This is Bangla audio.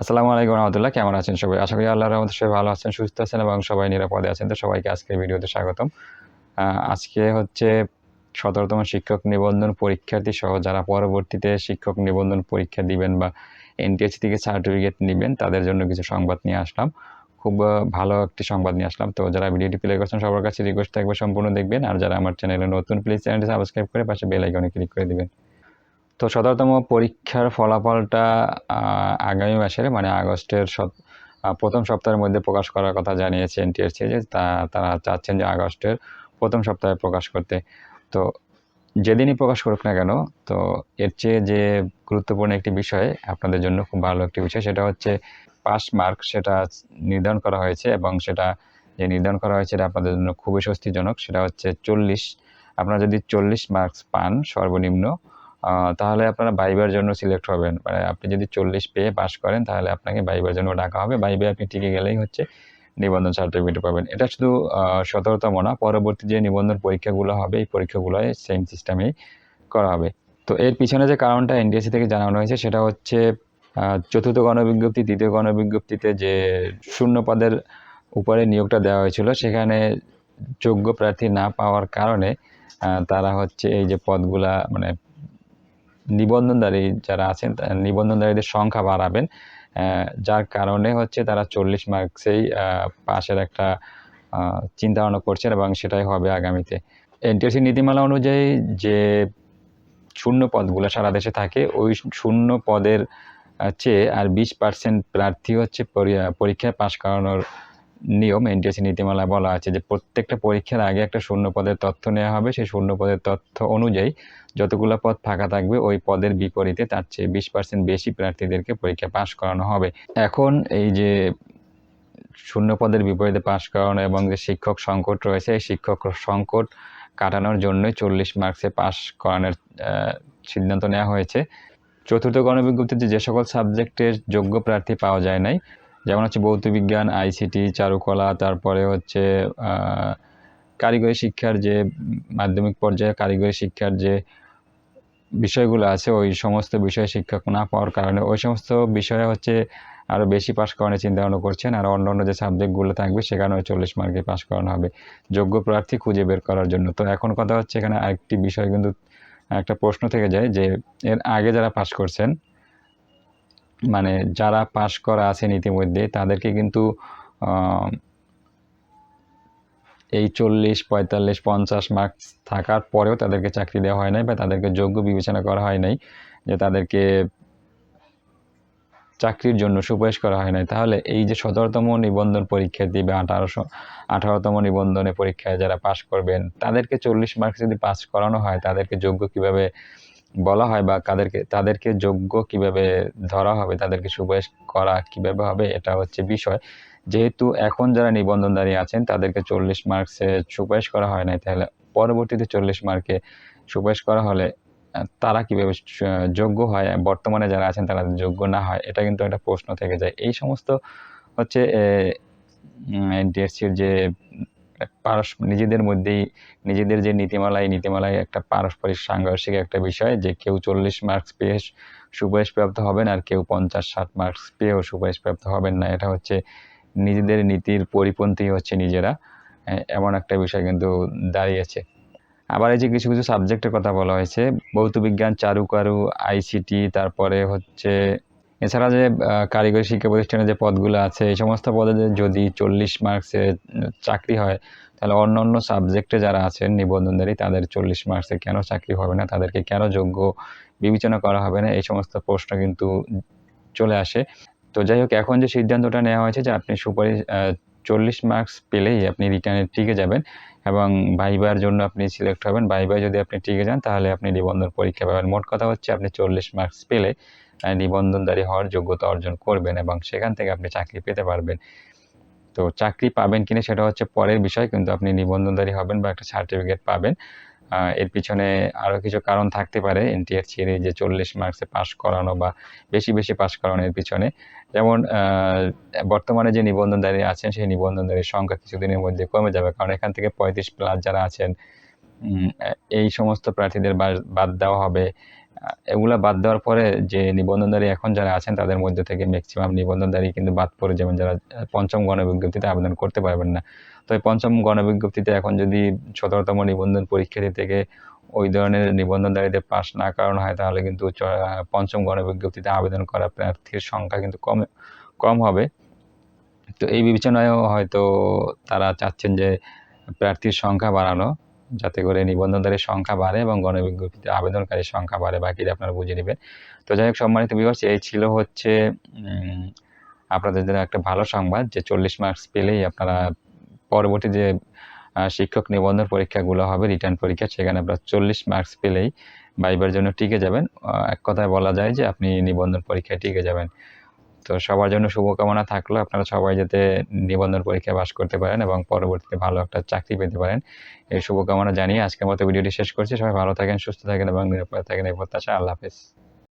আসসালামু আলাইকুম রহমতুল্লাহ, কেমন আছেন সবাই? আশা করি আল্লাহর রহমতে সবাই ভালো আছেন, সুস্থ আছেন এবং সবাই নিরাপদে আছেন। তো সবাইকে আজকের ভিডিওতে স্বাগতম। আজকে হচ্ছে সতেরোতম শিক্ষক নিবন্ধন পরীক্ষার্থী সহ যারা পরবর্তীতে শিক্ষক নিবন্ধন পরীক্ষা দিবেন বা এনটিএসসি থেকে সার্টিফিকেট নেবেন, তাদের জন্য কিছু সংবাদ নিয়ে আসলাম। খুব ভালো একটি সংবাদ নিয়ে আসলাম। তো যারা ভিডিওটি প্লে করছেন, সবার কাছে রিকোয়েস্ট থাকবে সম্পূর্ণ দেখবেন। আর যারা আমার চ্যানেলে নতুন প্লিজ চ্যানেলটি সাবস্ক্রাইব করে পাশে বেল আইকনে ক্লিক করে দিবেন। তো সতেরোতম পরীক্ষার ফলাফলটা আগামী মাসের মানে আগস্টের প্রথম সপ্তাহের মধ্যে প্রকাশ করার কথা জানিয়েছে এনটিএসসি যে তারা চাচ্ছেন যে আগস্টের প্রথম সপ্তাহে প্রকাশ করতে। তো যেদিনই প্রকাশ করুক না কেন, তো এর চেয়ে যে গুরুত্বপূর্ণ একটি বিষয় আপনাদের জন্য খুব ভালো একটি বিষয়, সেটা হচ্ছে পাস মার্ক সেটা নির্ধারণ করা হয়েছে এবং সেটা যে নির্ধারণ করা হয়েছে এটা আপনাদের জন্য খুবই স্বস্তিজনক। সেটা হচ্ছে চল্লিশ, আপনারা যদি চল্লিশ মার্কস পান সর্বনিম্ন তাহলে আপনারা বাইবার জন্য সিলেক্ট হবেন। মানে আপনি যদি চল্লিশ পেয়ে পাস করেন তাহলে আপনাকে বাইবার জন্য ডাকা হবে। বাইবে আপনি টিকে গেলেই হচ্ছে নিবন্ধন সার্টিফিকেট পাবেন। এটা শুধু আহ, সতেরোতম না পরবর্তী যে নিবন্ধন পরীক্ষাগুলো হবে এই পরীক্ষাগুলোয় সেম সিস্টেমেই করা হবে। তো এর পিছনে যে কারণটা এনডিএসসি থেকে জানানো হয়েছে সেটা হচ্ছে চতুর্থ গণবিজ্ঞপ্তি তৃতীয় গণবিজ্ঞপ্তিতে যে শূন্য পদের উপরে নিয়োগটা দেওয়া হয়েছিল সেখানে যোগ্য প্রার্থী না পাওয়ার কারণে তারা হচ্ছে এই যে পদগুলা মানে নিবন্ধনধারী যারা আছেন নিবন্ধনধারীদের সংখ্যা বাড়াবেন যার কারণে হচ্ছে তারা চল্লিশ মার্কসেই পাশের একটা চিন্তা ভাবনা করছেন এবং সেটাই হবে আগামীতে। এনটিএসসি নীতিমালা অনুযায়ী যে শূন্য পদগুলো সারা দেশে থাকে, ওই শূন্য পদের চেয়ে আর বিশ পার্সেন্ট প্রার্থী হচ্ছে পরি- পরীক্ষায় পাশ করানোর নিয়ম এনটিএসসি নীতিমালা বলা আছে যে প্রত্যেকটা পরীক্ষার আগে একটা শূন্য পদের তথ্য নেওয়া হবে। সেই শূন্য পদের তথ্য অনুযায়ী যতগুলো পদ ফাঁকা থাকবে, ওই পদের বিপরীতে তার চেয়ে বিশ পার্সেন্ট বেশি প্রার্থীদেরকে পরীক্ষা পাশ করানো হবে। এখন এই যে শূন্য পদের বিপরীতে পাশ করানো এবং যে শিক্ষক সংকট রয়েছে, এই শিক্ষক সংকট কাটানোর জন্যই চল্লিশ মার্কসে পাশ করানোর সিদ্ধান্ত নেওয়া হয়েছে। চতুর্থ গণবিজ্ঞপ্তিতে যে সকল সাবজেক্টের যোগ্য প্রার্থী পাওয়া যায় নাই যেমন হচ্ছে ভৌত বিজ্ঞান, আইসিটি, চারুকলা, তারপরে হচ্ছে কারিগরি শিক্ষার যে মাধ্যমিক পর্যায়ে কারিগরি শিক্ষার যে বিষয়গুলো আছে, ওই সমস্ত বিষয়ে শিক্ষক না পাওয়ার কারণে ওই সমস্ত বিষয়ে হচ্ছে আরও বেশি পাশ করানোর চিন্তা ভাবনা করছেন আর অন্য অন্য যে সাবজেক্টগুলো থাকবে সেখানে চল্লিশ মার্কে পাশ করানো হবে যোগ্য প্রার্থী খুঁজে বের করার জন্য। তো এখন কথা হচ্ছে এখানে আরেকটি বিষয় কিন্তু একটা প্রশ্ন থেকে যায় যে এর আগে যারা পাশ করছেন মানে যারা পাশ করা আছেন ইতিমধ্যে, তাদেরকে কিন্তু এই চল্লিশ, পঁয়তাল্লিশ, পঞ্চাশ মার্কস থাকার পরেও তাদেরকে চাকরি দেওয়া হয় নাই বা তাদেরকে যোগ্য বিবেচনা করা হয় নাই যে তাদেরকে চাকরির জন্য সুপারিশ করা হয় নাই। তাহলে এই যে সতেরোতম নিবন্ধন পরীক্ষার্থী বা আঠারোশো, আঠারোতম নিবন্ধনে পরীক্ষায় যারা পাশ করবেন, তাদেরকে চল্লিশ মার্কস যদি পাস করানো হয়, তাদেরকে যোগ্য কীভাবে বলা হয় বা তাদেরকে তাদেরকে যোগ্য কীভাবে ধরা হবে, তাদেরকে সুপারিশ করা কীভাবে হবে, এটা হচ্ছে বিষয়। যেহেতু এখন যারা নিবন্ধনধারী আছেন, তাদেরকে চল্লিশ মার্কসে সুপারিশ করা হয় নাই, তাহলে পরবর্তীতে চল্লিশ মার্কে সুপারিশ করা হলে তারা কীভাবে যোগ্য হয়, বর্তমানে যারা আছেন তারা যোগ্য না হয়, এটা কিন্তু একটা প্রশ্ন থেকে যায়। এই সমস্ত হচ্ছে এনটিএসসির যে পারস, নিজেদের মধ্যেই, নিজেদের যে নীতিমালা এই নীতিমালায় একটা পারস্পরিক সাংঘর্ষিক একটা বিষয় যে কেউ চল্লিশ মার্কস পেয়ে সুপারিশ প্রাপ্ত হবেন আর কেউ পঞ্চাশ, ষাট মার্কস পেয়েও সুপারিশ প্রাপ্ত হবেন না। এটা হচ্ছে নিজেদের নীতির পরিপন্থী হচ্ছে নিজেরা। এমন একটা বিষয় কিন্তু দাঁড়িয়েছে আবার এই যে কিছু কিছু সাবজেক্টের কথা বলা হয়েছে, ভৌত বিজ্ঞান চারুকারু আইসিটি, তারপরে হচ্ছে এছাড়া যে কারিগরি শিক্ষা প্রতিষ্ঠানে যে পদগুলো আছে, এই সমস্ত পদে যদি চল্লিশ মার্কসে চাকরি হয়, তাহলে অন্য অন্য সাবজেক্টে যারা আছেন, নিবন্ধনধারী, তাদের চল্লিশ মার্কসে কেন চাকরি হবে না? তাদেরকে কেন যোগ্য বিবেচনা করা হবে না? এই সমস্ত প্রশ্ন কিন্তু চলে আসে। তো যাই হোক, এখন যে সিদ্ধান্তটা নেওয়া হয়েছে যে আপনি সুপারিশ চল্লিশ মার্কস পেলেই আপনি রিটার্নে টিকে যাবেন এবং ভাইবার জন্য আপনি সিলেক্ট হবেন। ভাইবায় যদি আপনি টিকে যান, তাহলে আপনি নিবন্ধন পরীক্ষা পাবেন। মোট কথা হচ্ছে, আপনি চল্লিশ মার্কস পেলে নিবন্ধনধারী হওয়ার যোগ্যতা অর্জন করবেন এবং সেখান থেকে আপনি চাকরি পেতে পারবেন। তো চাকরি পাবেন কিনা সেটা হচ্ছে পরের বিষয়, কিন্তু আপনি নিবন্ধনধারী হবেন বা একটা সার্টিফিকেট পাবেন। এর পিছনে আরও কিছু কারণ থাকতে পারে, এনটিআর এর যে চল্লিশ মার্কসে পাশ করানো বা বেশি বেশি পাশ করানোর পিছনে। যেমন বর্তমানে যে নিবন্ধনধারী আছেন, সেই নিবন্ধনধারীর সংখ্যা কিছুদিনের মধ্যে কমে যাবে, কারণ এখান থেকে পঁয়ত্রিশ প্লাস যারা আছেন এই সমস্ত প্রার্থীদের বাদ দেওয়া হবে। এগুলা বাদ দেওয়ার পরে যে নিবন্ধনধারী এখন যারা আছেন, তাদের মধ্যে থেকে ম্যাক্সিমাম নিবন্ধনধারী কিন্তু বাদ পড়ে যাবেন। যারা পঞ্চম গণবিজ্ঞপ্তিতে আবেদন করতে পারবেন না। তো এই পঞ্চম গণবিজ্ঞপ্তিতে এখন যদি সতেরোতম নিবন্ধন পরীক্ষার্থী থেকে ওই ধরনের নিবন্ধনধারীদের পাস না করানো হয়, তাহলে কিন্তু পঞ্চম গণবিজ্ঞপ্তিতে আবেদন করা প্রার্থীর সংখ্যা কিন্তু কম কম হবে। তো এই বিবেচনায়ও হয়তো তারা চাচ্ছেন যে প্রার্থীর সংখ্যা বাড়ানো। যাতে করে নিবন্ধনধারীর সংখ্যা বাড়ে এবং গণবিজ্ঞপ্তিতে আবেদনকারীর সংখ্যা বাড়ে, বাকিটা আপনারা বুঝে নেবেন। তো যাই হোক, সম্মানিত বিভার্স এই ছিল হচ্ছে আপনাদের জন্য একটা ভালো সংবাদ যে চল্লিশ মার্কস পেলেই আপনারা পরবর্তী যে শিক্ষক নিবন্ধন পরীক্ষাগুলো হবে রিটার্ন পরীক্ষা, সেখানে আপনারা চল্লিশ মার্কস পেলেই বাইবার জন্য টিকে যাবেন। এক কথায় বলা যায় যে আপনি নিবন্ধন পরীক্ষায় টিকে যাবেন। তো সবার জন্য শুভকামনা থাকল। আপনারা সবাই যাতে নিবন্ধন পরীক্ষায় পাশ করতে পারেন এবং পরবর্তীতে ভালো একটা চাকরি পেতে পারেন। এই শুভকামনা জানিয়ে আজকের মতো ভিডিওটি শেষ করছি। সবাই ভালো থাকেন, সুস্থ থাকেন এবং নিরাপদ থাকেন এই প্রত্যাশা। আল্লাহ হাফেজ।